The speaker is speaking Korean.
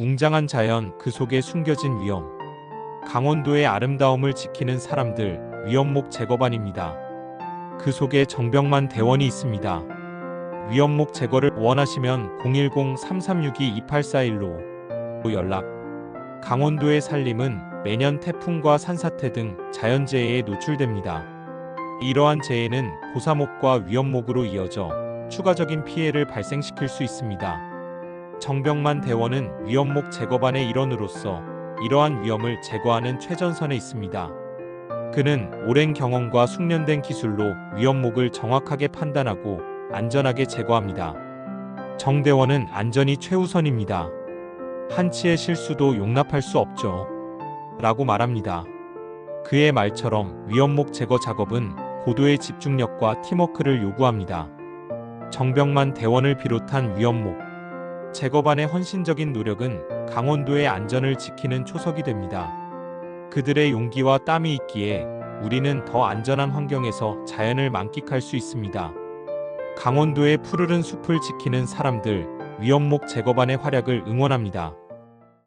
웅장한 자연 그 속에 숨겨진 위험. 강원도의 아름다움을 지키는 사람들 위험목 제거반입니다. 그 속에 정병만 대원이 있습니다. 위험목 제거를 원하시면 010-3362-2841로 연락. 강원도의 산림은 매년 태풍과 산사태 등 자연재해에 노출됩니다. 이러한 재해는 고사목과 위험목으로 이어져 추가적인 피해를 발생시킬 수 있습니다. 정병만 대원은 위험목 제거반의 일원으로서 이러한 위험을 제거하는 최전선에 있습니다. 그는 오랜 경험과 숙련된 기술로 위험목을 정확하게 판단하고 안전하게 제거합니다. 정대원은 안전이 최우선입니다. 한치의 실수도 용납할 수 없죠. 라고 말합니다. 그의 말처럼 위험목 제거 작업은 고도의 집중력과 팀워크를 요구합니다. 정병만 대원을 비롯한 위험목 제거반의 헌신적인 노력은 강원도의 안전을 지키는 초석이 됩니다. 그들의 용기와 땀이 있기에 우리는 더 안전한 환경에서 자연을 만끽할 수 있습니다. 강원도의 푸르른 숲을 지키는 사람들, 위험목 제거반의 활약을 응원합니다.